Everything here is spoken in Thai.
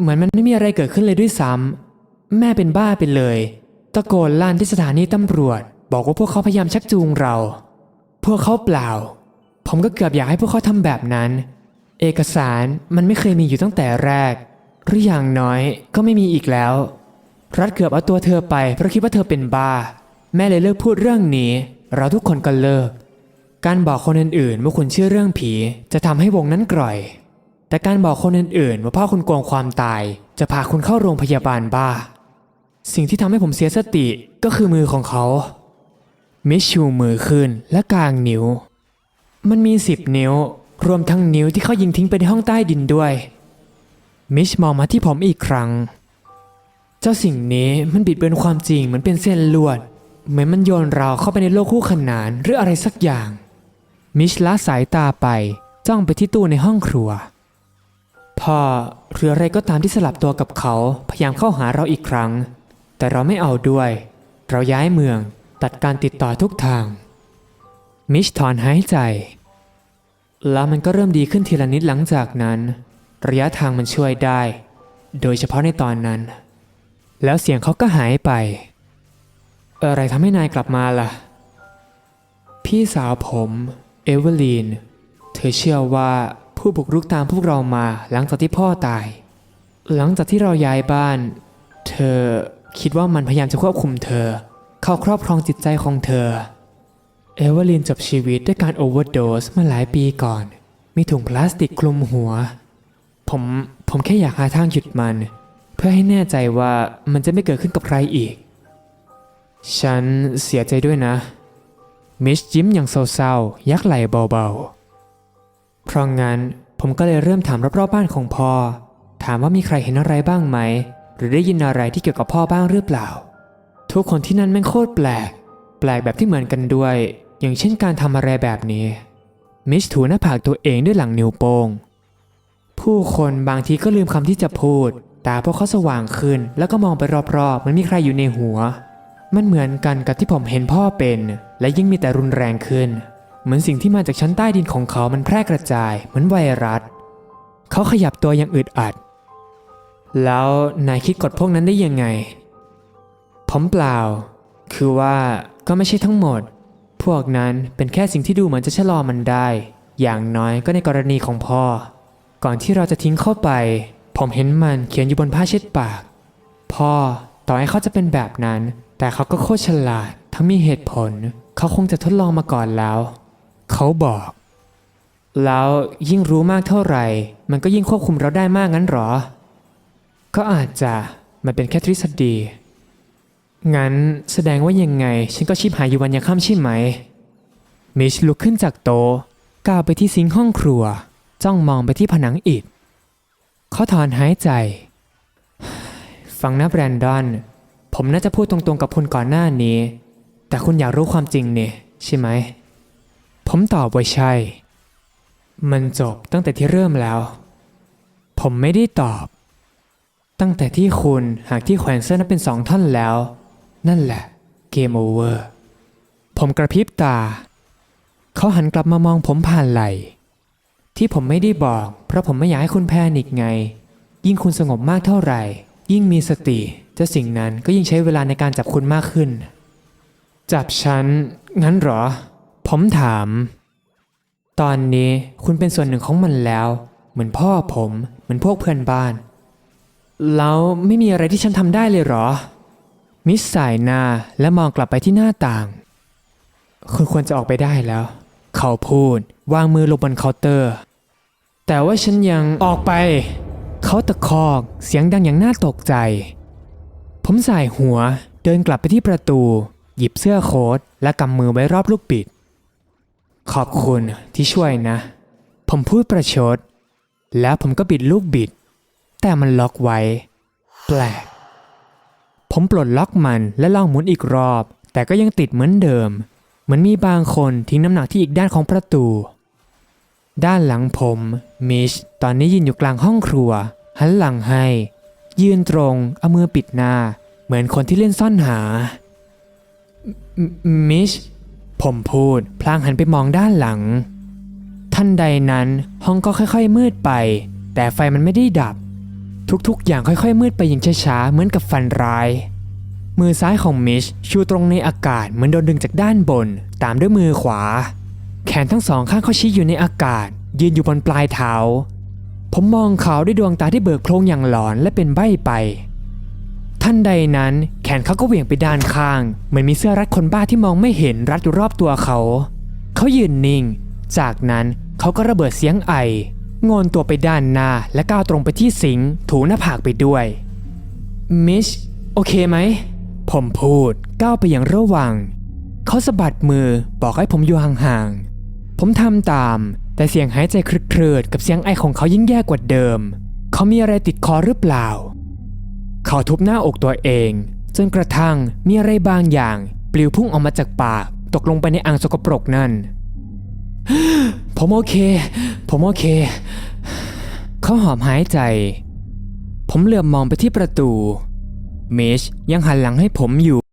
เหมือนมันไม่มีอะไรเกิดขึ้นเลยด้วยซ้ำแม่เป็นบ้าไปเลย ตะโกนลั่นที่สถานีตำรวจ บอกว่าพวกเขาพยายามชักจูงเรา พวกเขาเปล่า ผมก็เกือบอยากให้พวกเขาทำแบบนั้น เอกสารมันไม่เคยมีอยู่ตั้งแต่แรก หรืออย่างน้อยก็ไม่มีอีกแล้ว รัฐเกือบเอาตัวเธอไปเพราะคิดว่าเธอเป็นบ้า แม่เลยเลิกพูดเรื่องนี้ เราทุกคนก็เลิก การบอกคนอื่นๆว่าคุณเชื่อเรื่องผี จะทำให้วงนั้นกร่อย แต่การบอกคนอื่นๆ ว่าพ่อคุณโกงความตาย จะพาคุณเข้าโรงพยาบาลบ้า สิ่งที่ทำให้ผมเสียสติก็คือมือของเขา มิชูมือขึ้นและกางนิ้ว มันมีสิบนิ้ว รวมทั้งนิ้วที่เขายิงทิ้งไปในห้องใต้ดินด้วย มิชมองมาที่ผมอีกครั้ง เจ้าสิ่งนี้มันบิดเบือนความจริงเหมือนเป็นเส้นลวด เหมือนมันโยนเราเข้าไปในโลกคู่ขนานหรืออะไรสักอย่าง มิชละสายตาไปจ้องไปที่ตู้ในห้องครัว พ่อหรืออะไรก็ตามที่สลับตัวกับเขาพยายามเข้าหาเราอีกครั้ง แต่เราไม่เอาด้วย เราย้ายเมืองตัดการติดต่อทุกทาง มิชถอนหายใจ แล้วมันก็เริ่มดีขึ้นทีละนิดหลังจากนั้น ระยะทางมันช่วยได้ โดยเฉพาะในตอนนั้น แล้วเสียงเขาก็หายไป อะไรทำให้นายกลับมาล่ะ พี่สาวผม เอเวอร์ลีน เธอเชื่อว่า ผู้บุกรุกตามพวกเรามาหลังจากที่พ่อตาย หลังจากที่เราย้ายบ้าน เธอคิดว่ามันพยายามจะควบคุมเธอ เข้าครอบครองจิตใจของเธอ เอเวอร์ลีนจบชีวิตด้วยการโอเวอร์โดสมื่อหลายปีก่อน มีถุงพลาสติกคลุมหัว ผมผมแค่อยากหาทางหยุดมัน เพื่อให้แน่ใจว่ามันจะไม่เกิดขึ้นกับใครอีก ฉันเสียใจด้วยนะ มิชยิ้มอย่างเศร้าๆ ยักไหล่เบาๆ เพราะงั้นผมก็เลยเริ่มถามรอบๆบ้านของพ่อ ถามว่ามีใครเห็นอะไรบ้างไหม หรือได้ยินอะไรที่เกี่ยวกับพ่อบ้างหรือเปล่า ทุกคนที่นั่นแม่งโคตรแปลก แปลกแบบที่เหมือนกันด้วย อย่างเช่นการทำอะไรแบบนี้มิชถูหน้าผากตัวเองด้วยหลังนิ้วโป้งผู้คนบางทีก็ลืมคำที่จะพูด ตาพวกเขาสว่างขึ้น แล้วก็มองไปรอบๆ มันมีใครอยู่ในหัว มันเหมือนกันกับที่ผมเห็นพ่อเป็น และยิ่งมีแต่รุนแรงขึ้น เหมือนสิ่งที่มาจากชั้นใต้ดินของเขามันแพร่กระจาย เหมือนไวรัส เขาขยับตัวอย่างอึดอัด แล้วนายคิดกฎพวกนั้นได้ยังไง ผมเปล่า คือว่าก็ไม่ใช่ทั้งหมด พวกนั้นเป็นแค่สิ่งที่ดูเหมือนจะชะลอมันได้ อย่างน้อยก็ในกรณีของพ่อ ก่อนที่เราจะทิ้งเข้าไป ผมเห็นมันเขียนอยู่บนผ้าเช็ดปาก พ่อต่อให้เขาจะเป็นแบบนั้น แต่เขาก็โคตรฉลาด ทั้งมีเหตุผล เขาคงจะทดลองมาก่อนแล้ว เขาบอก แล้วยิ่งรู้มากเท่าไหร่ มันก็ยิ่งควบคุมเราได้มากงั้นหรอ ก็อาจจะมันเป็นแค่ทฤษฎี งั้นแสดงว่ายังไง ฉันก็ชิบหายอยู่วันยังค่ำใช่ไหม มิชลุกขึ้นจากโต๊ะก้าวไปที่ซิงค์ห้องครัว จ้องมองไปที่ผนังอิฐเขาถอนหายใจ ฟังนะแบรนดอน ผมน่าจะพูดตรงๆกับคุณก่อนหน้านี้ แต่คุณอยากรู้ความจริงนี่ใช่ไหม ผมตอบว่าใช่ มันจบตั้งแต่ที่เริ่มแล้ว ผมไม่ได้ตอบ ตั้งแต่ที่คุณหากที่แขวนเสื้อนั้นเป็นสองท่อนแล้ว นั่นแหละ เกมโอเวอร์ ผมกระพริบตา เขาหันกลับมามองผมผ่านไหล ที่ผมไม่ได้บอก เพราะผมไม่อยากให้คุณแพนิกไง ยิ่งคุณสงบมากเท่าไหร่ ยิ่งมีสติจะสิ่งนั้นก็ยิ่งใช้เวลาในการจับคุณมากขึ้น จับฉันงั้นเหรอ ผมถาม ตอนนี้คุณเป็นส่วนหนึ่งของมันแล้ว เหมือนพ่อผม เหมือนพวกเพื่อนบ้าน แล้วไม่มีอะไรที่ฉันทำได้เลยเหรอ มิสสายหน้าและมองกลับไปที่หน้าต่าง คุณควรจะออกไปได้แล้ว เขาพูด วางมือลงบนเคาน์เตอร์ แต่ว่าฉันยังออกไป เขาตะคอกเสียงดังอย่างน่าตกใจ ผมสายหัวเดินกลับไปที่ประตู หยิบเสื้อโค้ทและกำมือไว้รอบลูกบิด ขอบคุณที่ช่วยนะ ผมพูดประชด แล้วผมก็บิดลูกบิด แต่มันล็อกไว้ แปลก ผมปลดล็อกมันและลองหมุนอีกรอบ แต่ก็ยังติดเหมือนเดิม เหมือนมีบางคนทิ้งน้ำหนักที่อีกด้านของประตู ด้านหลังผมมิชตอนนี้ยืนอยู่กลางห้องครัว หันหลังให้ ยืนตรงเอามือปิดหน้า เหมือนคนที่เล่นซ่อนหามิมิช ผมพูด พลางหันไปมองด้านหลังทันใดนั้นห้องก็ค่อยๆ มืดไป แต่ไฟมันไม่ได้ดับ ทุกๆ อย่างค่อยๆ มืดไปอย่างช้าๆ เหมือนกับฝันร้าย มือซ้ายของมิชชูตรงในอากาศเหมือนโดนดึงจากด้านบน ตามด้วยมือขวา แขนทั้งสองข้างเขาชี้อยู่ในอากาศ ยืนอยู่บนปลายเท้า ผมมองเขาด้วยดวงตาที่เบิกโพลงอย่างหลอนและเป็นใบ้ไป ท่านใดนั้นแขนเขาก็เหวี่ยงไปด้านข้างเหมือนมีเสื้อรัดคนบ้าที่มองไม่เห็นรัดอยู่รอบตัวเขา เขายืนนิ่ง จากนั้นเขาก็ระเบิดเสียงไอโงนตัวไปด้านหน้าและก้าวตรงไปที่สิงค์ถูหน้าผากไปด้วยมิชโอเคไหม ผมพูดก้าวไปอย่างระวัง เขาสะบัดมือบอกให้ผมอยู่ห่างๆ ผมทำตาม แต่เสียงหายใจครึกครืดกับเสียงไอของเขายิ่งแย่กว่าเดิม เขามีอะไรติดคอหรือเปล่า เขาทุบหน้าอกตัวเอง จนกระทั่งมีอะไรบางอย่าง ปลิวพุ่งออกมาจากปากตกลงไปในอ่างสกปรกนั่น ผมโอเค ผมโอเค เขาหอมหายใจ ผมเหลือบมองไปที่ประตู เมชยังหันหลังให้ผมอยู่